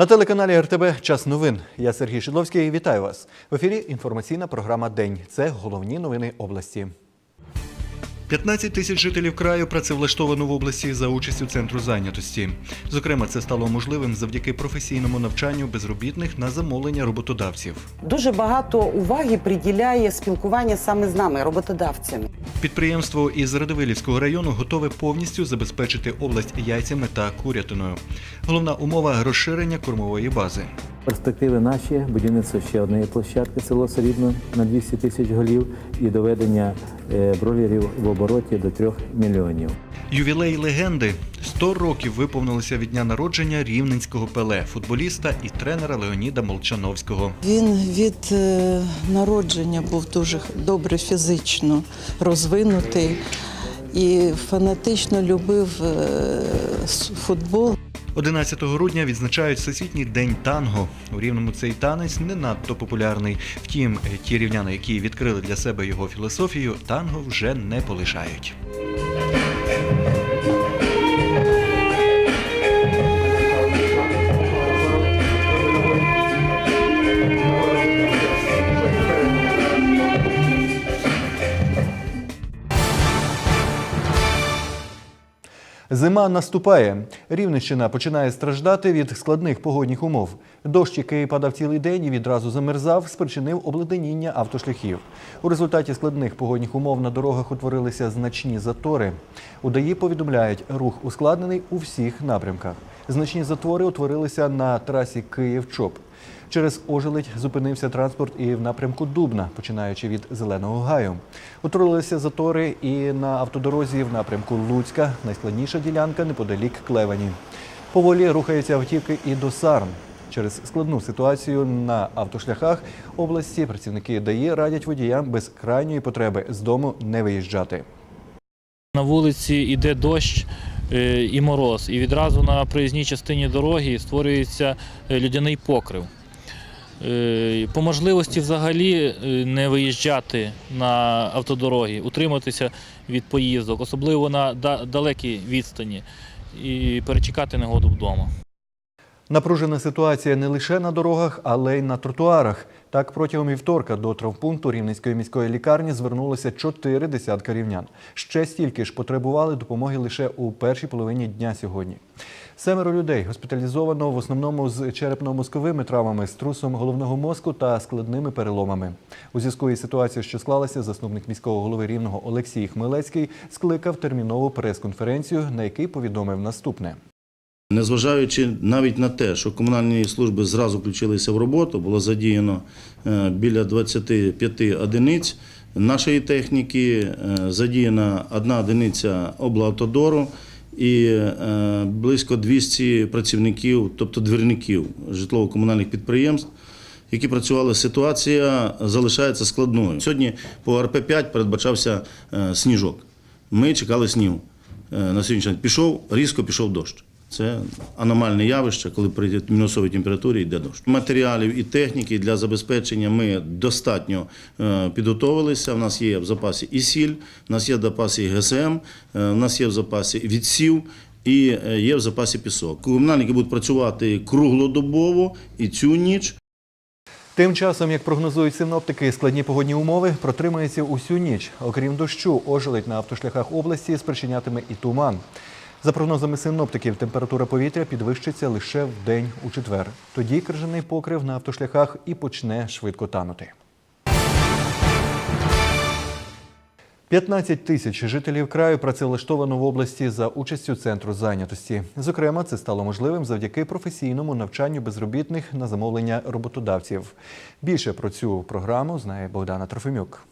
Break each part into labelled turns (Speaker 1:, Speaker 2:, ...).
Speaker 1: На телеканалі РТБ Час новин. Я Сергій Шидловський. Вітаю вас. В ефірі інформаційна програма День. Це головні новини області. 15 тисяч жителів краю працевлаштовано в області за участю центру зайнятості. Зокрема, це стало можливим завдяки професійному навчанню безробітних на замовлення роботодавців.
Speaker 2: Дуже багато уваги приділяє спілкування саме з нами, роботодавцями.
Speaker 1: Підприємство із Радивилівського району готове повністю забезпечити область яйцями та курятиною. Головна умова розширення кормової бази.
Speaker 3: Перспективи наші будівництво ще однієї площадки село Срібно на 200 тисяч голів і доведення е, бройлерів в обороті до 3 мільйонів.
Speaker 1: Ювілей легенди 100 років виповнилося від дня народження рівненського пеле, футболіста і тренера Леоніда Молчановського.
Speaker 4: Він від е, народження був дуже добре фізично розвинутий і фанатично любив е, футбол.
Speaker 1: 11 грудня відзначають Всесвітній день танго. У рівному цей танець не надто популярний. Втім, ті рівняни, які відкрили для себе його філософію, танго вже не полишають. Зима наступає. Рівненщина починає страждати від складних погодних умов. Дощ, який падав цілий день і відразу замерзав, спричинив обледеніння автошляхів. У результаті складних погодних умов на дорогах утворилися значні затори. У ДАІ повідомляють, рух ускладнений у всіх напрямках. Значні затори утворилися на трасі Київ-Чоп. Через ожеледь зупинився транспорт і в напрямку Дубна, починаючи від Зеленого гаю. Утворилися затори і на автодорозі в напрямку Луцька, найскладніша ділянка неподалік Клевані. Поволі рухаються автівки і до Сарн. Через складну ситуацію на автошляхах області працівники ДАІ радять водіям без крайньої потреби з дому не виїжджати.
Speaker 5: На вулиці йде дощ е, і мороз, і відразу на проїзній частині дороги створюється е, людяний покрив. Е, По можливості взагалі е, не виїжджати на автодороги, утриматися від поїздок, особливо на да- далекій відстані, і перечекати негоду вдома.
Speaker 1: Напружена ситуація не лише на дорогах, але й на тротуарах. Так, протягом вівторка до травмпункту Рівненської міської лікарні звернулося чотири десятка рівнян. Ще стільки ж потребували допомоги лише у першій половині дня сьогодні. Семеро людей госпіталізовано в основному з черепно-мозковими травмами, струсом головного мозку та складними переломами. У зв'язку із ситуацією, що склалася, заступник міського голови Рівного Олексій Хмелецький скликав термінову прес-конференцію, на якій повідомив наступне.
Speaker 6: Незважаючи навіть на те, що комунальні служби зразу включилися в роботу, було задіяно е, біля 25 одиниць нашої техніки, е, задіяна одна одиниця облавтодору і е, близько 200 працівників, тобто двірників житлово-комунальних підприємств, які працювали. Ситуація залишається складною. Сьогодні по РП-5 передбачався сніжок. Ми чекали снігу. На сьогоднішній день пішов, різко пішов дощ. Це аномальне явище, коли при мінусовій температурі йде дощ. Матеріалів і техніки для забезпечення ми достатньо е, підготовилися. У нас є в запасі і сіль, у нас є в запасі ГСМ, е, у нас є в запасі відсів і е, є в запасі пісок. Комунальники будуть працювати круглодобово і цю ніч.
Speaker 1: Тим часом, як прогнозують синоптики, складні погодні умови протримаються усю ніч. Окрім дощу, ожеледь на автошляхах області спричинятиме і туман. За прогнозами синоптиків, температура повітря підвищиться лише в день у четвер. Тоді крижаний покрив на автошляхах і почне швидко танути. 15 тисяч жителів краю працевлаштовано в області за участю центру зайнятості. Зокрема, це стало можливим завдяки професійному навчанню безробітних на замовлення роботодавців. Більше про цю програму знає Богдана Трофимюк.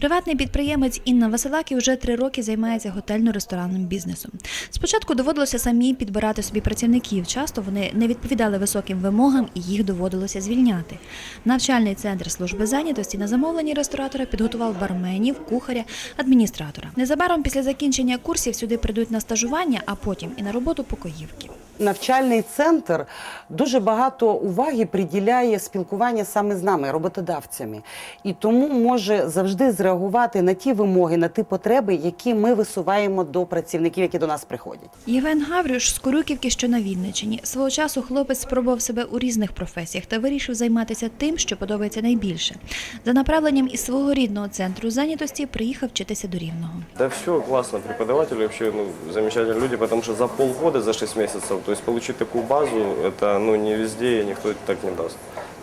Speaker 7: Приватний підприємець Інна Василакі вже три роки займається готельно-ресторанним бізнесом. Спочатку доводилося самі підбирати собі працівників. Часто вони не відповідали високим вимогам і їх доводилося звільняти. Навчальний центр служби зайнятості на замовленні ресторатора підготував барменів, кухаря, адміністратора. Незабаром після закінчення курсів сюди прийдуть на стажування, а потім і на роботу покоївки.
Speaker 2: Навчальний центр дуже багато уваги приділяє спілкування саме з нами, роботодавцями, і тому може завжди зреагувати на ті вимоги, на ті потреби, які ми висуваємо до працівників, які до нас приходять.
Speaker 7: Євген Гаврюш з Корюківки, що на Вінниччині. Свого часу хлопець спробував себе у різних професіях та вирішив займатися тим, що подобається найбільше. За направленням із свого рідного центру зайнятості приїхав вчитися до Рівного.
Speaker 8: Да все классно, преподаватели вообще ну, замечательные люди, потому что за полгода, за 6 месяцев, то есть получить такую базу, это ну, не везде и никто так не даст.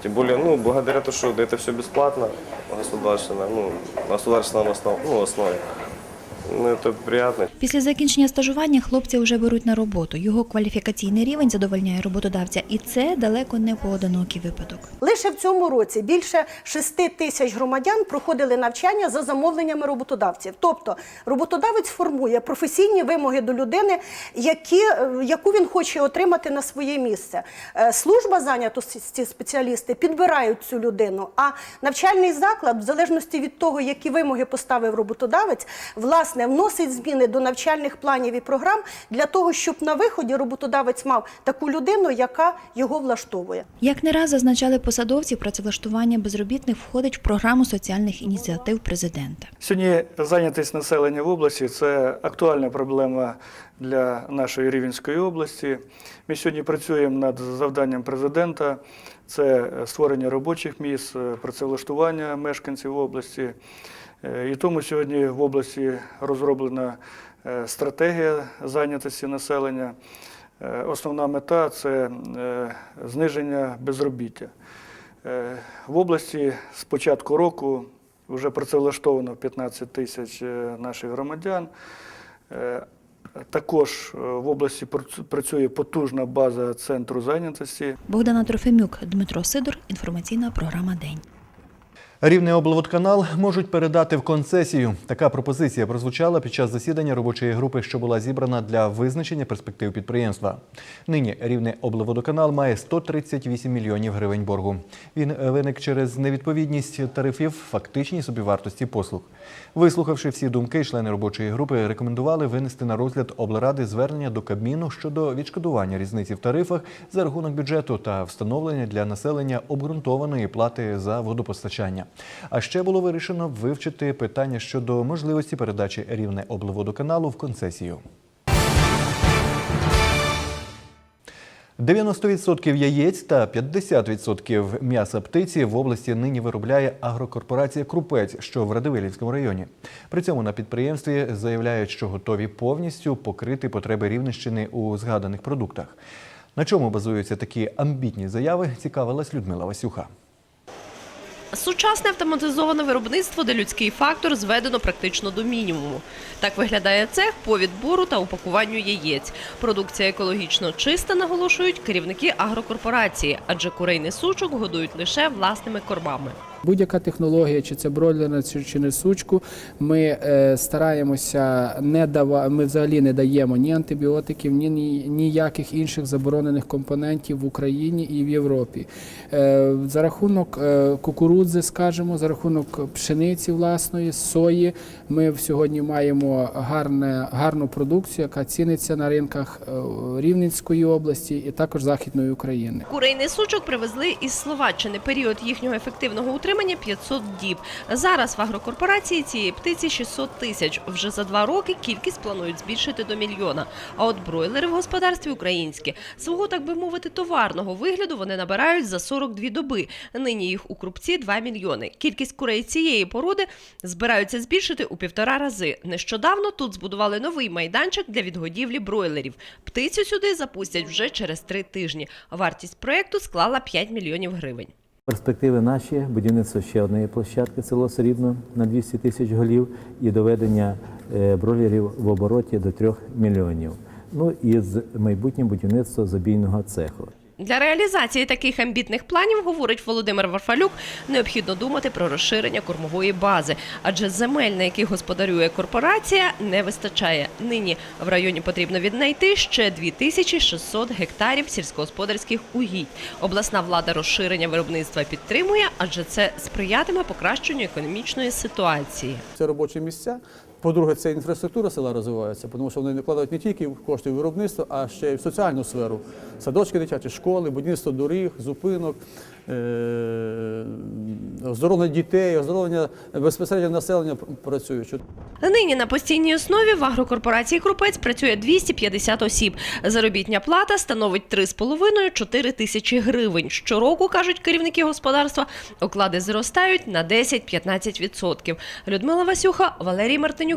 Speaker 8: Тем более, ну, благодаря тому, что это все бесплатно, государственно, ну, государственном основ, ну, основе, ну, это приятно.
Speaker 7: Після закінчення стажування хлопця вже беруть на роботу. Його кваліфікаційний рівень задовольняє роботодавця, і це далеко не поодинокий випадок.
Speaker 9: Лише в цьому році більше 6 тисяч громадян проходили навчання за замовленнями роботодавців. Тобто роботодавець формує професійні вимоги до людини, які, е, яку він хоче отримати на своє місце. Е, Служба зайнятості спеціалісти підбирають цю людину, а навчальний заклад, в залежності від того, які вимоги поставив роботодавець, власне вносить зміни до навчальних планів і програм для того, щоб на виході роботодавець мав таку людину, яка його влаштовує.
Speaker 7: Як не раз зазначали посадовці, працевлаштування безробітних входить в програму соціальних ініціатив президента.
Speaker 10: Сьогодні зайнятість населення в області це актуальна проблема для нашої Рівенської області. Ми сьогодні працюємо над завданням президента. Це створення робочих місць, працевлаштування мешканців області. Е, І тому сьогодні в області розроблена е, стратегія зайнятості населення. Е, Основна мета це зниження безробіття. В області з початку року вже працевлаштовано 15 тисяч наших громадян. Також в області працює потужна база центру зайнятості.
Speaker 7: Богдана Трофимюк, Дмитро Сидор. Інформаційна програма День.
Speaker 1: Рівний облводканал можуть передати в концесію. Така пропозиція прозвучала під час засідання робочої групи, що була зібрана для визначення перспектив підприємства. Нині рівний облводоканал має 138 мільйонів гривень боргу. Він виник через невідповідність тарифів фактичній собівартості послуг. Вислухавши всі думки, члени робочої групи рекомендували винести на розгляд облради звернення до Кабміну щодо відшкодування різниці в тарифах за рахунок бюджету та встановлення для населення обґрунтованої плати за водопостачання. А ще було вирішено вивчити питання щодо можливості передачі рівне облводоканалу в концесію. 90% яєць та 50% м'яса птиці в області нині виробляє агрокорпорація Крупець, що в Радивилівському районі. При цьому на підприємстві заявляють, що готові повністю покрити потреби Рівненщини у згаданих продуктах. На чому базуються такі амбітні заяви, цікавилась Людмила Васюха.
Speaker 11: Сучасне автоматизоване виробництво, де людський фактор зведено практично до мінімуму. Так виглядає цех по відбору та упакуванню яєць. Продукція екологічно чиста, наголошують керівники агрокорпорації, адже курейний сучок годують лише власними кормами.
Speaker 12: Будь-яка технологія, чи це бройлерна, чи, чи несучку, ми е, стараємося не дава, ми взагалі не даємо ні антибіотиків, ні, ні ніяких інших заборонених компонентів в Україні і в Європі. Е, за рахунок е, кукурудзи, скажімо, за рахунок пшениці власної, сої, ми сьогодні маємо гарне, гарну продукцію, яка ціниться на ринках Рівненської області і також Західної України.
Speaker 11: Курейний сучок привезли із Словаччини. Період їхнього ефективного утримання 500 діб. Зараз в агрокорпорації цієї птиці 600 тисяч. Вже за два роки кількість планують збільшити до мільйона. А от бройлери в господарстві українські свого, так би мовити, товарного вигляду вони набирають за 42 доби. Нині їх у крупці 2 мільйони. Кількість курей цієї породи збираються збільшити у півтора рази. Нещодавно тут збудували новий майданчик для відгодівлі бройлерів. Птицю сюди запустять вже через три тижні. Вартість проєкту склала 5 мільйонів гривень.
Speaker 3: Перспективи наші будівництво ще однієї площадки село Срібно на 200 тисяч голів і доведення е, бройлерів в обороті до 3 мільйонів. Ну і з майбутнім будівництво забійного цеху.
Speaker 11: Для реалізації таких амбітних планів, говорить Володимир Варфалюк, необхідно думати про розширення кормової бази, адже земель, на яких господарює корпорація, не вистачає. Нині в районі потрібно віднайти ще 2600 гектарів сільськогосподарських угідь. Обласна влада розширення виробництва підтримує, адже це сприятиме покращенню економічної ситуації.
Speaker 13: Це робочі місця, По-друге, це інфраструктура села розвивається, тому що вони вкладають не тільки кошти в виробництво, а ще й в соціальну сферу. Садочки дитячі, школи, будівництво доріг, зупинок, е- оздоровлення дітей, оздоровлення безпосередньо населення працюють.
Speaker 11: Нині на постійній основі в агрокорпорації Крупець працює 250 осіб. Заробітня плата становить 3,5-4 тисячі гривень. Щороку, кажуть керівники господарства, оклади зростають на 10-15%. Людмила Васюха, Валерій Мартинюк.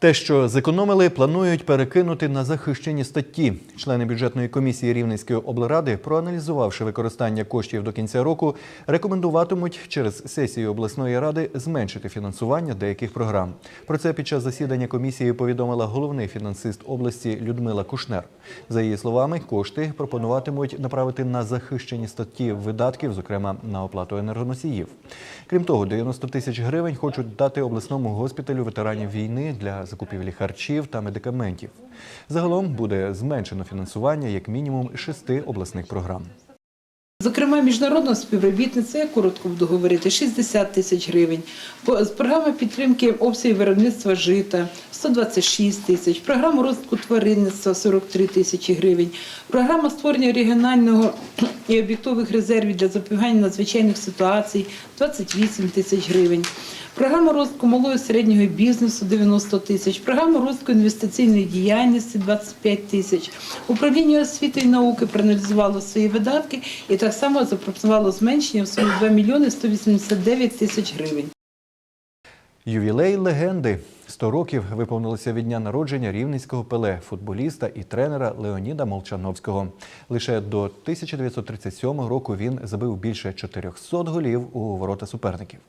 Speaker 1: Те, що зекономили, планують перекинути на захищені статті. Члени бюджетної комісії Рівненської облради, проаналізувавши використання коштів до кінця року, рекомендуватимуть через сесію обласної ради зменшити фінансування деяких програм. Про це під час засідання комісії повідомила головний фінансист області Людмила Кушнер. За її словами, кошти пропонуватимуть направити на захищені статті видатків, зокрема на оплату енергоносіїв. Крім того, 90 тисяч гривень хочуть дати обласному госпіталю ветеранів війни для закупівлі харчів та медикаментів. Загалом буде зменшено фінансування як мінімум шести обласних програм.
Speaker 14: Зокрема, міжнародного співробітництва, я коротко буду говорити, 60 тисяч гривень. Програма підтримки обсягів виробництва жита 126 тисяч. Програма розвитку тваринництва 43 тисячі гривень. Програма створення регіонального і об'єктових резервів для запобігання надзвичайних ситуацій 28 тисяч гривень. Програма розвитку малого і середнього бізнесу 90 тисяч, програма розвитку інвестиційної діяльності 25 тисяч. Управління освіти і науки проаналізувало свої видатки і так само запропонувало зменшення в сумі 2 мільйони 189 тисяч гривень.
Speaker 1: Ювілей легенди. 100 років виповнилося від дня народження рівненського пеле, футболіста і тренера Леоніда Молчановського. Лише до 1937 року він забив більше 400 голів у ворота суперників.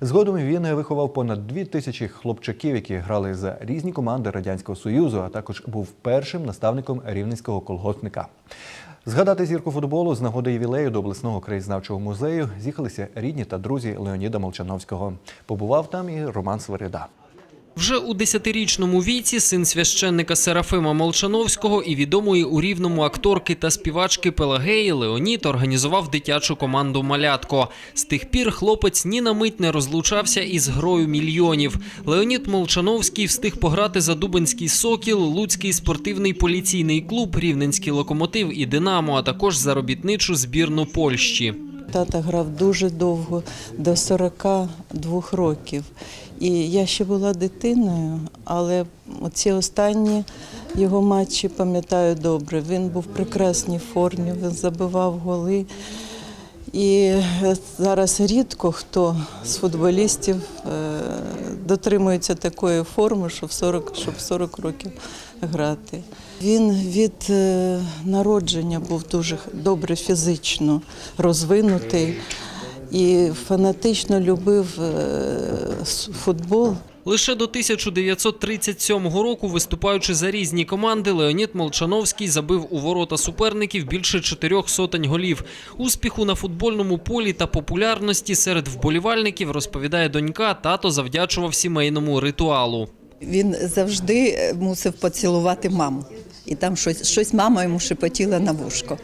Speaker 1: Згодом він виховав понад 2 тисячі хлопчаків, які грали за різні команди Радянського Союзу, а також був першим наставником рівненського колгоспника. Згадати зірку футболу з нагоди ювілею до обласного краєзнавчого музею з'їхалися рідні та друзі Леоніда Молчановського. Побував там і Роман Свирида.
Speaker 15: Вже у десятирічному віці син священника Серафима Молчановського і відомої у рівному акторки та співачки Пелагеї Леонід організував дитячу команду Малятко. З тих пір хлопець ні на мить не розлучався із грою мільйонів. Леонід Молчановський встиг пограти за Дубинський Сокіл, Луцький спортивний поліційний клуб, Рівненський локомотив і Динамо, а також заробітничу збірну Польщі.
Speaker 4: Тата грав дуже довго, до 42 років. І я ще була дитиною, але ці останні його матчі пам'ятаю добре. Він був в прекрасній формі, він забивав голи. І зараз рідко хто з футболістів е, дотримується такої форми, щоб 40, щоб 40 років грати. Він від е, народження був дуже добре фізично розвинутий і фанатично любив е, футбол.
Speaker 15: Лише до 1937 року, виступаючи за різні команди, Леонід Молчановський забив у ворота суперників більше чотирьох сотень голів. Успіху на футбольному полі та популярності серед вболівальників розповідає донька. Тато завдячував сімейному ритуалу.
Speaker 16: Він завжди е, мусив поцілувати маму. І там щось, щось мама йому шепотіла на вушко.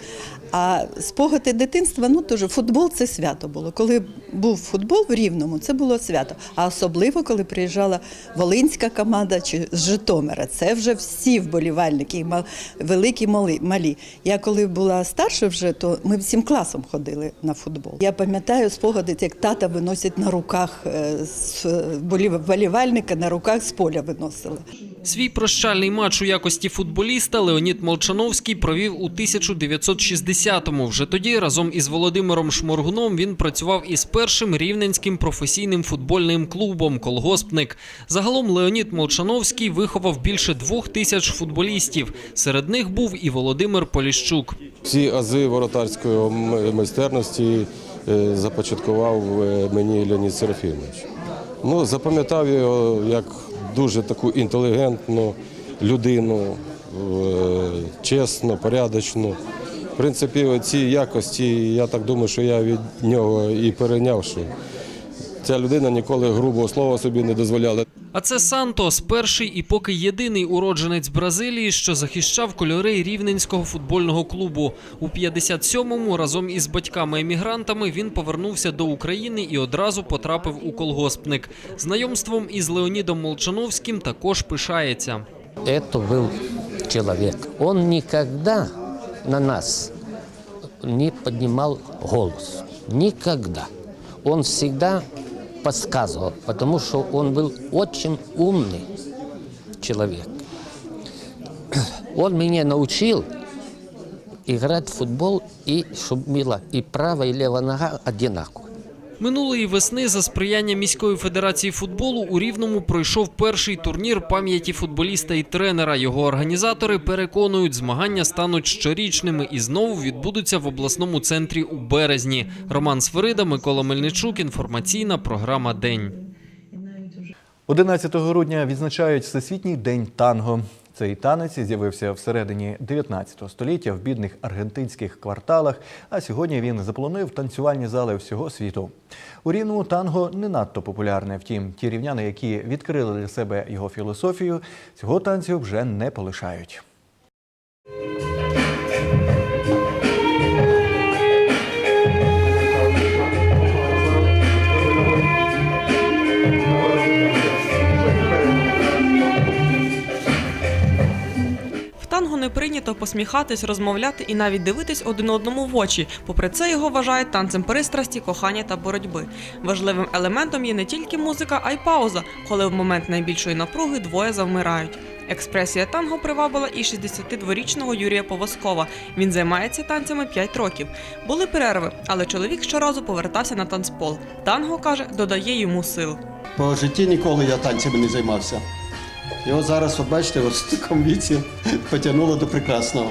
Speaker 16: А спогади дитинства, ну теж футбол це свято було. Коли був футбол в Рівному, це було свято. А особливо, коли приїжджала волинська команда чи з Житомира. Це вже всі вболівальники, і великі малі. Я коли була старша вже, то ми всім класом ходили на футбол. Я пам'ятаю спогади, як тата виносять на руках е, з вболівальника, на руках з поля виносили.
Speaker 15: Свій прощальний матч у якості футболіста Леонід Молчановський провів у 1960-му. Вже тоді разом із Володимиром Шморгуном він працював із першим рівненським професійним футбольним клубом Колгоспник. Загалом Леонід Молчановський виховав більше двох тисяч футболістів. Серед них був і Володимир Поліщук.
Speaker 17: Всі ази воротарської майстерності е, започаткував е, мені Леонід Серафімович. Ну, запам'ятав його як дуже таку інтелігентну людину, е, чесну, порядочну. В принципі, ці якості, я так думаю, що я від нього і перейняв, що ця людина ніколи грубого слова собі не дозволяла.
Speaker 15: А це Сантос, перший і поки єдиний уродженець Бразилії, що захищав кольори рівненського футбольного клубу. У 57-му разом із батьками-емігрантами він повернувся до України і одразу потрапив у колгоспник. Знайомством із Леонідом Молчановським також пишається.
Speaker 18: Это был человек. Он никогда на нас не поднимал голос. Никогда. Он всегда подсказывал, потому что он был очень умный человек. Он меня научил играть в футбол, и чтобы была и правая, и левая нога одинаково.
Speaker 15: Минулої весни за сприяння міської федерації футболу у Рівному пройшов перший турнір пам'яті футболіста і тренера. Його організатори переконують, змагання стануть щорічними і знову відбудуться в обласному центрі у березні. Роман Сверида, Микола Мельничук. Інформаційна програма День.
Speaker 1: 11 грудня відзначають Всесвітній день танго. Цей танець з'явився всередині 19 століття в бідних аргентинських кварталах, а сьогодні він заполонив танцювальні зали всього світу. У рівному танго не надто популярне. Втім, ті рівняни, які відкрили для себе його філософію, цього танцю вже не полишають.
Speaker 19: Не прийнято посміхатись, розмовляти і навіть дивитись один одному в очі. Попри це його вважають танцем пристрасті, кохання та боротьби. Важливим елементом є не тільки музика, а й пауза, коли в момент найбільшої напруги двоє завмирають. Експресія танго привабила і 62-річного Юрія Повоскова. Він займається танцями 5 років. Були перерви, але чоловік щоразу повертався на танцпол. Танго каже, додає йому сил.
Speaker 20: По житті ніколи я танцями не займався. І от зараз, от бачите, в такому віці потягнуло до прекрасного.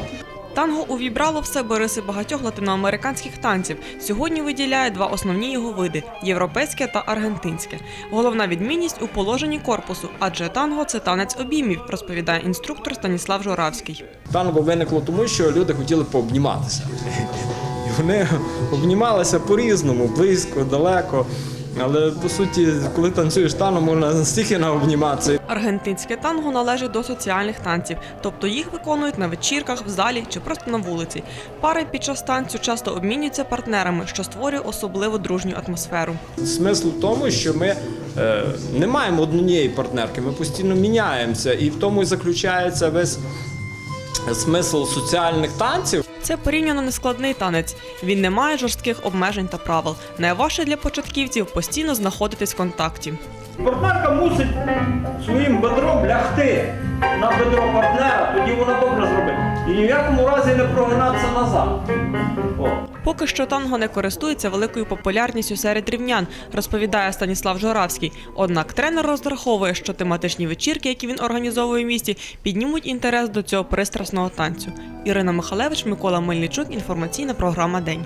Speaker 19: Танго увібрало в себе риси багатьох латиноамериканських танців. Сьогодні виділяє два основні його види європейське та аргентинське. Головна відмінність у положенні корпусу, адже танго це танець обіймів, розповідає інструктор Станіслав Жоравський.
Speaker 21: Танго виникло тому, що люди хотіли пообніматися. І вони обнімалися по-різному, близько, далеко. Але по суті, коли танцюєш танго, можна настільки наобніматися.
Speaker 19: Аргентинське танго належить до соціальних танців, тобто їх виконують на вечірках, в залі чи просто на вулиці. Пари під час танцю часто обмінюються партнерами, що створює особливо дружню атмосферу.
Speaker 21: Смисл в тому, що ми е, не маємо однієї партнерки, ми постійно міняємося, і в тому і заключається весь смисл соціальних танців.
Speaker 19: Це порівняно нескладний танець. Він не має жорстких обмежень та правил. Найважче для початківців постійно знаходитись в контакті.
Speaker 22: Партнерка мусить своїм бедром лягти на бедро партнера, тоді вона добре зробить. І ні в якому разі не прогинатися назад. О.
Speaker 19: Поки що танго не користується великою популярністю серед рівнян, розповідає Станіслав Жоравський. Однак тренер розраховує, що тематичні вечірки, які він організовує в місті, піднімуть інтерес до цього пристрасного танцю. Ірина Михалевич, Микола Мельничук. Інформаційна програма День.